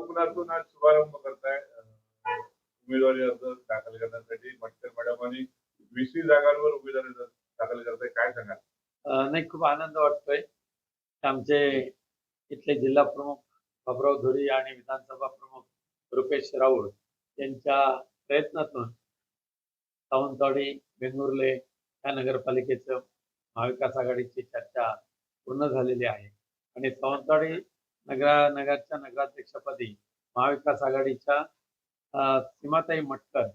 कोकणातून आज शुभारंभ करताय. उमेदवारी अर्ज दाखल करण्यासाठी मटकर मॅडम आणि वीस जागांवर उमेदवारी अर्ज दाखल करताय. काय सांगाल? नाही खूप आनंद वाटतोय. आमचे इथले जिल्हा प्रमुख बाबराव धुरी आणि विधानसभा प्रमुख रुपेश राऊळ यांच्या प्रयत्नातून सावंतवाडी वेंगुर्ले या नगरपालिकेचं महाविकास आघाडीची चर्चा पूर्ण झालेली आहे. आणि सावंतवाडी नगरा नगरच्या नगराध्यक्षपदी महाविकास आघाडीच्या सीमाताई मटकर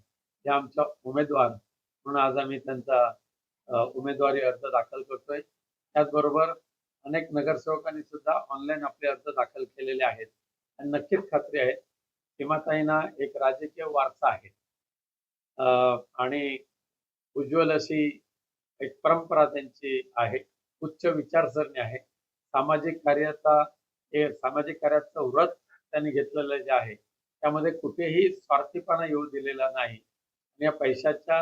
या आमच्या उमेदवार म्हणून आज आम्ही त्यांचा उमेदवारी अर्ज दाखल करतोय. त्याचबरोबर अनेक नगरसेवकांनी सुद्धा ऑनलाईन आपले अर्ज दाखल केलेले आहेत. आणि नक्कीच खात्री आहे सीमाताईंना एक राजकीय वारसा आहे. आणि उज्ज्वल अशी एक परंपरा त्यांची आहे. उच्च विचारसरणी आहे. सामाजिक कार्याचा हे सामाजिक कार्याचं व्रत त्यांनी घेतलेलं जे आहे त्यामध्ये कुठेही स्वार्थीपणा येऊ दिलेला नाही. आणि या पैशाच्या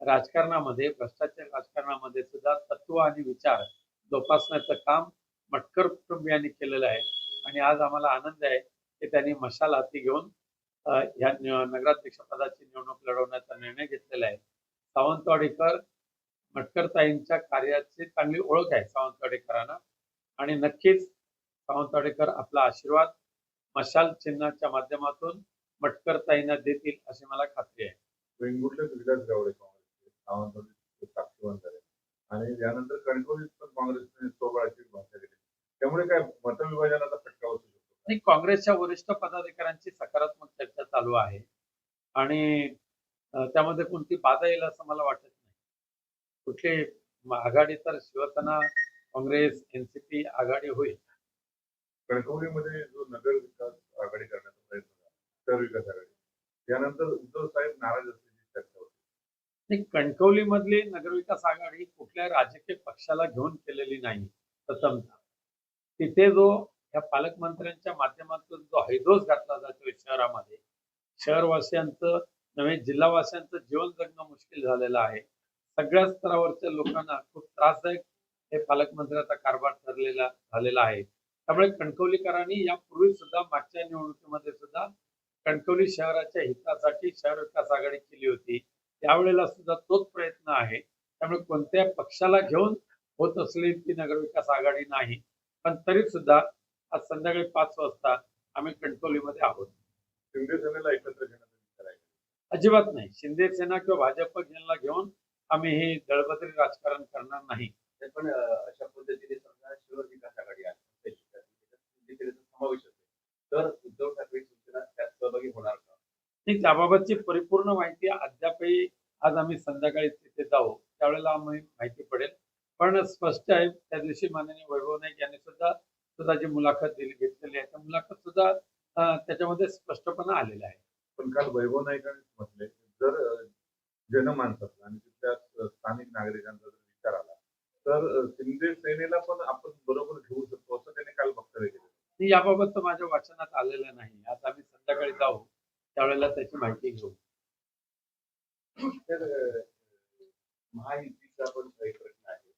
राजकारणामध्ये भ्रष्टाचार राजकारणामध्ये सुद्धा तत्व आणि विचार जोपासण्याचं काम मटकर कुटुंबियांनी केलेलं आहे. आणि आज आम्हाला आनंद आहे की त्यांनी मशाल हाती घेऊन ह्या नगराध्यक्षपदाची निवडणूक लढवण्याचा निर्णय घेतलेला आहे. सावंतवाडीकर मटकरताईंच्या कार्याची चांगली ओळख आहे सावंतवाडीकरांना. आणि नक्कीच सावंतवाडीकर आपला आशीर्वाद मशाल चिन्हाच्या माध्यमातून मटकरताईंना देतील अशी मला खात्री आहे. वेंगुर्ले विलास गावडे काँग्रेसचे सावंतवाडी साक्षीवान झाले आणि त्यानंतर कणकवलीत पण काँग्रेसने सोबळाची भाषा केली त्यामुळे काय मतविभाजनाचा फटका बसू शकतो आणि काँग्रेसच्या वरिष्ठ पदाधिकाऱ्यांची सकारात्मक चर्चा चालू आहे. आणि त्यामध्ये कोणती बाधा येईल असं मला वाटत नाही. कुठली आघाडी तर शिवसेना काँग्रेस एनसीपी आघाडी होईल. कणकवलीमध्ये जो नगर विकास आघाडी करण्याचा प्रयत्न झाला शहर विकास आघाडी. त्यानंतर उद्धव साहेब नाराज असल्याची चर्चा होती. आणि कणकवलीमधली नगरविकास आघाडी कुठल्या राजकीय पक्षाला घेऊन केलेली नाही प्रथमतः तिथे जो या पालकमंत्र्यांच्या माध्यमातून जो हैदोस घातला जातोय शहरामध्ये शहरवासियांचं नव्हे जिल्हावासियांचं जीवन जगणं मुश्किल झालेलं आहे. सगळ्या स्तरावरच्या लोकांना खूप त्रासदायक हे पालकमंत्र्याचा कारभार ठरलेला झालेला आहे. त्यामुळे कणकवलीकरांनी यापूर्वी सुद्धा मागच्या निवडणुकीमध्ये सुद्धा कणकवली शहराच्या हितासाठी शहर विकास आघाडी केली होती. त्यावेळेला सुद्धा तोच प्रयत्न आहे. त्यामुळे कोणत्या पक्षाला घेऊन होत असलेली ती नगरविकास आघाडी नाही पण तरी सुद्धा आज संध्याकाळी पाच वाजता आम्ही कणकवलीमध्ये आहोत. शिंदे सेनेला एकत्र घेण्याचा अजिबात नाही. शिंदे सेना किंवा भाजप यांना घेऊन आम्ही हे दळबद्री राजकारण करणार नाही. पण अशा पद्धतीने समजा शहर विकास आघाडी आहे. समावेश असेल तर उद्धव ठाकरे शिवसेना त्यात सहभागी होणार का? आणि त्याबाबतची परिपूर्ण माहिती अद्यापही आज आम्ही संध्याकाळी तिथे जाऊ. त्यावेळेला आम्ही माहिती पडेल. पण स्पष्ट आहे त्या दिवशी माननीय वैभव नाईक यांनी सुद्धा जी मुलाखत दिली घेतलेली आहे. त्या मुलाखत सुद्धा त्याच्यामध्ये स्पष्टपणा आलेला आहे. पण काल वैभव नाईकांनीच म्हटले जर जनमानसाचा आणि तिथल्या स्थानिक नागरिकांचा जर विचार आला तर शिंदे सेनेला पण आपण बरोबर घेऊ शकतो असं त्याने काल वक्तव्य केलं आणि याबाबत तर माझ्या वाचनात आलेलं नाही. आज आम्ही संध्याकाळी जाऊ त्यावेळेला त्याची माहिती घेऊ. महायुतीचा पण काही प्रश्न आहे.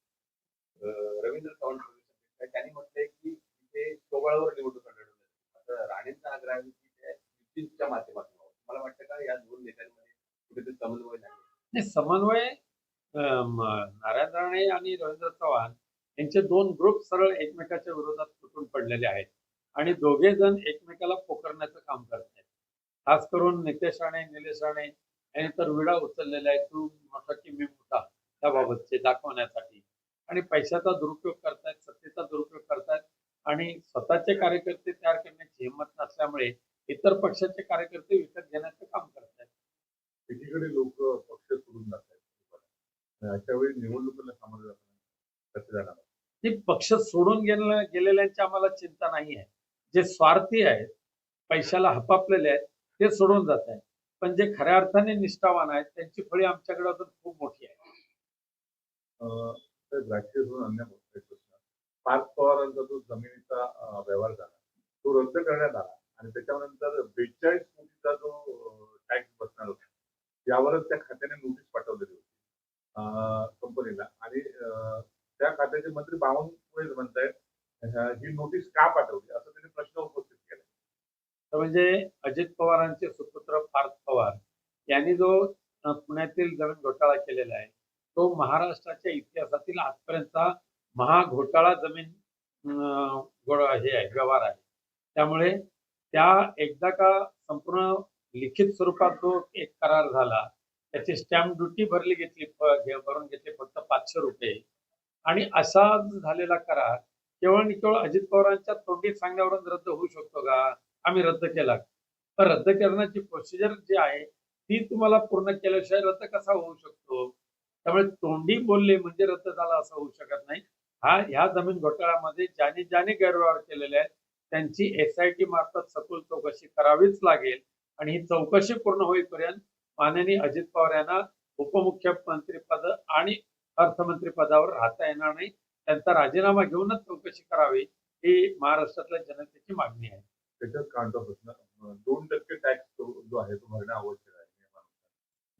रवींद्र चव्हाण प्रदेशाध्यक्ष, त्यांनी म्हटलंय की तिथे सोबळावर निवडणूक लढवण्यात आता राणेंचा आग्रह आहे की ते युतीच्या माध्यमातून. मला वाटतं का या दोन नेत्यांमध्ये कुठेतरी समन्वय नाही? समन्वय नारायण राणे आणि रवींद्र चव्हाण यांचे दोन ग्रुप सरळ एकमेकाच्या विरोधात तुटून पडलेले आहेत. आणि दोघे जण एकमेकाला पोखरण्याचं काम करत आहेत खास करून नितेश राणे निलेश राणे यांनी तर विडा उचललेला आहे. तू मोठा की मी मोठा त्याबाबतचे दाखवण्यासाठी. आणि पैशाचा दुरुपयोग करतायत सत्तेचा दुरुपयोग करतायत. आणि स्वतःचे कार्यकर्ते तयार करण्याची हिंमत नसल्यामुळे इतर पक्षाचे कार्यकर्ते विकत घेण्याचं काम करतायत. एकीकडे लोक पक्ष सोडून जात आहेत अशा वेळी निवडणुकीला सामोरं पक्ष सोडून गेलेल्या गेलेल्यांची आम्हाला चिंता नाही आहे. जे स्वार्थी आहेत पैशाला हपापलेले आहेत ते सोडून जात आहेत. पण जे खऱ्या अर्थाने निष्ठावान आहेत त्यांची फळी आमच्याकडे अजून खूप मोठी आहे. पार्थ पवारांचा जो जमिनीचा व्यवहार झाला तो रद्द करण्यात आला आणि त्याच्यानंतर बेचाळीस कोटीचा जो टॅक्स बसणार होता यावरच त्या खात्याने नोटीस पाठवलेली होती कंपनीला आणि त्या खात्याचे मंत्री बावनकुळे म्हणतायत ही नोटीस का पाठवली असं त्यांनी प्रश्न उपस्थित केला तर म्हणजे अजित पवारांचे सुपुत्र पार्थ पवार यांनी जो पुण्यातील जमीन घोटाळा केलेला आहे तो महाराष्ट्राच्या इतिहासातील आजपर्यंतचा महाघोटाळा जमीन हे आहे व्यवहार आहे. त्यामुळे त्या एकदा का संपूर्ण लिखित स्वरूपात जो एक करार झाला त्याची स्टॅम्प ड्युटी भरली घेतली भरून घेतली फक्त पाचशे रुपये. आणि असा झालेला करार केवळ आणि केवळ अजित पवारांच्या तोंडी सांगण्यावरून रद्द होऊ शकतो का? आम्ही रद्द केला. तर रद्द करण्याची प्रोसिजर जी आहे ती तुम्हाला पूर्ण केल्याशिवाय रद्द कसा होऊ शकतो? त्यामुळे तोंडी बोलले म्हणजे रद्द झाला असं होऊ शकत नाही. हा ह्या जमीन घोटाळ्यामध्ये ज्याने ज्याने गैरव्यवहार केलेले आहेत त्यांची एस आय टी मार्फत सखोल चौकशी करावीच लागेल. आणि ही चौकशी पूर्ण होईपर्यंत माननीय अजित पवार यांना उपमुख्यमंत्री पद आणि अर्थमंत्री पदावर राहता येणार नाही. त्यांचा राजीनामा घेऊनच चौकशी करावी ही महाराष्ट्रातल्या जनतेची मागणी आहे. त्याच्यात काउंट ऑफ असणार दोन टक्के टॅक्स जो आहे तो भरणं आवश्यक आहे.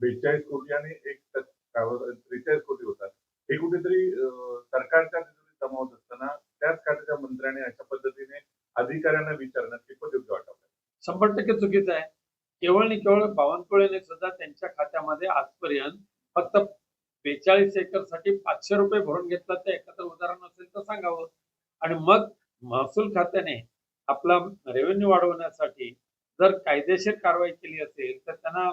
बेचाळीस कोटी आणि एक टक्का त्रेचाळीस कोटी होतात. हे कुठेतरी सरकारच्या जमावत जमा होत असताना त्याच खात्याच्या मंत्र्याने अशा पद्धतीने अधिकाऱ्यांना विचारणं कितपत योग्य वाटत शंभर टक्के चुकीचं आहे. केवळ आणि केवळ बावनकुळेने सुद्धा त्यांच्या खात्यामध्ये आजपर्यंत फक्त बेचाळीस एकरसाठी पाचशे रुपये भरून घेतला. ते एकत्र उदाहरण असेल तर सांगावं. आणि मग महसूल खात्याने आपला रेव्हेन्यू वाढवण्यासाठी जर कायदेशीर कारवाई केली असेल तर त्यांना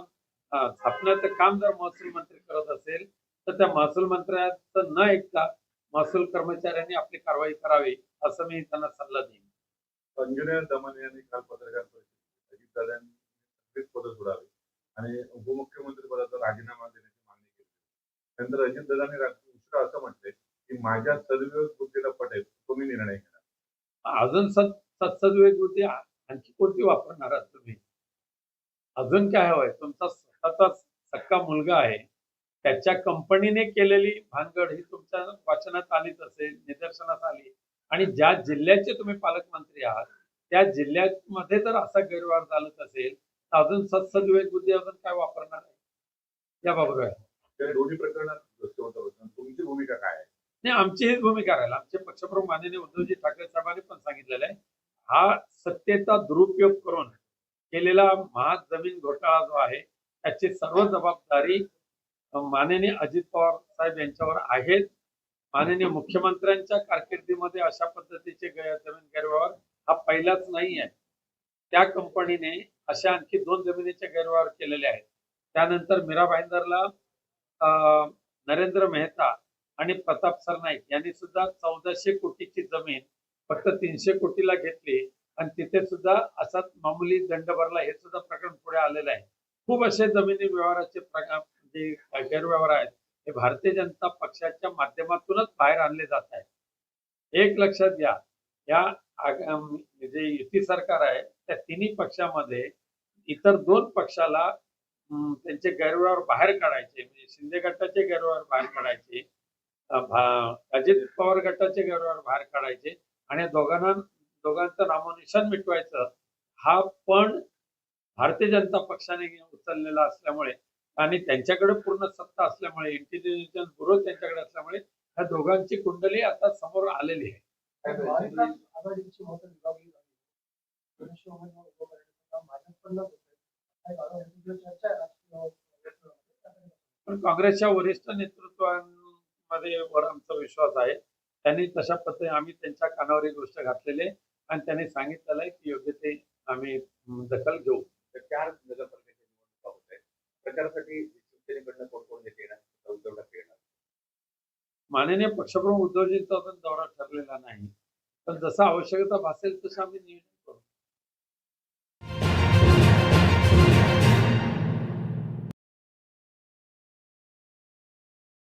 छापण्याचं काम जर महसूल मंत्री करत असेल तर त्या महसूल मंत्र्याचं न ऐकता महसूल कर्मचाऱ्यांनी आपली कारवाई करावी असं मी त्यांना सल्ला देईन. संजय दमन यांनी काल पत्रकार परिषदेत अजितदादांनी पदं सोडावी आणि उपमुख्यमंत्री पदाचा राजीनामा देण्याची मागणी केली. नंतर अजितदादांनी उशिरा असं म्हटलंय की माझ्या सर्व बुद्धीला पटेल तुम्ही निर्णय घ्या अजून सत बुद्धी आ- आणखी कोणती वापरणार आहात तुम्ही? अजून काय हवंय? तुमचा स्वतःचा सक्का मुलगा आहे. त्याच्या कंपनीने केलेली भानगड ही तुमच्या वाचनात आलीच असेल निदर्शनास आली. आणि ज्या जिल्ह्याचे तुम्ही पालकमंत्री आहात त्या जिल्ह्यामध्ये जर असा गैरव्यवहार झालाच असेल. तर अजून सत्सद्विवेक बुद्धी अजून काय वापरणार आहे? याबाबत काय त्या दोन्ही प्रकरणात तुमची भूमिका काय आहे? नाही आमची हीच भूमिका राहील. आमचे पक्षप्रमुख माननीय उद्धवजी ठाकरे साहेबांनी पण सांगितलेलं आहे. हा सत्तेचा दुरुपयोग करून केलेला महाग जमीन घोटाळा जो आहे त्याची सर्व जबाबदारी माननीय अजित पवार साहेब यांच्यावर आहेत. माननीय मुख्यमंत्र्यांच्या कारकिर्दीमध्ये अशा पद्धतीचे जमीन गैरव्यवहार हा पहिलाच नाही आहे. त्या कंपनीने अशा आणखी दोन जमिनीचे गैरव्यवहार केलेले आहेत. त्यानंतर मीरा भाईंदरला अं, नरेंद्र मेहता आणि प्रताप सरनाईक यांनी सुद्धा चौदाशे कोटीची जमीन फक्त तीनशे कोटीला घेतली. आणि तिथे सुद्धा असाच मामूली दंड भरला हे सुद्धा प्रकरण पुढे आलेलं आहे. खूप असे जमिनी व्यवहाराचे प्रकार जे गैरव्यवहार आहेत हे भारतीय जनता पक्षाच्या माध्यमातूनच बाहेर आणले जात आहेत. एक लक्षात घ्या या जे युती सरकार आहे त्या तिन्ही पक्षामध्ये इतर दोन पक्षाला त्यांचे गैरव्यवहार बाहेर काढायचे म्हणजे शिंदे गटाचे गैरव्यवहार बाहेर काढायचे अजित पवार गटाचे गैरव्यवहार बाहेर काढायचे. आणि दोघांना दोघांचं नामोनिशान मिटवायचं हा पण भारतीय जनता पक्षाने उचललेला असल्यामुळे आणि त्यांच्याकडे पूर्ण सत्ता असल्यामुळे इंटेलिजन्स ब्युरो त्यांच्याकडे असल्यामुळे ह्या दोघांची कुंडली आता समोर आलेली आहे. पण काँग्रेसच्या वरिष्ठ नेतृत्वांमध्ये वर आमचा विश्वास आहे. त्यांनी तशा पद्धतीने आम्ही त्यांच्या कानावर ही गोष्ट घातलेली आहे आणि त्यांनी सांगितलेलं आहे की योग्य ते आम्ही दखल घेऊ. तर चार नगरपालिकेच्या निवडणुका होत आहेत. प्रचारासाठी शिवसेनेकडनं कोण कोण नेते येणार? उद्धव ठाकरे येणार. माननीय पक्षप्रमुख उद्धवजींचा अजून दौरा ठरलेला नाही. पण जसा आवश्यकता भासेल तसं आम्ही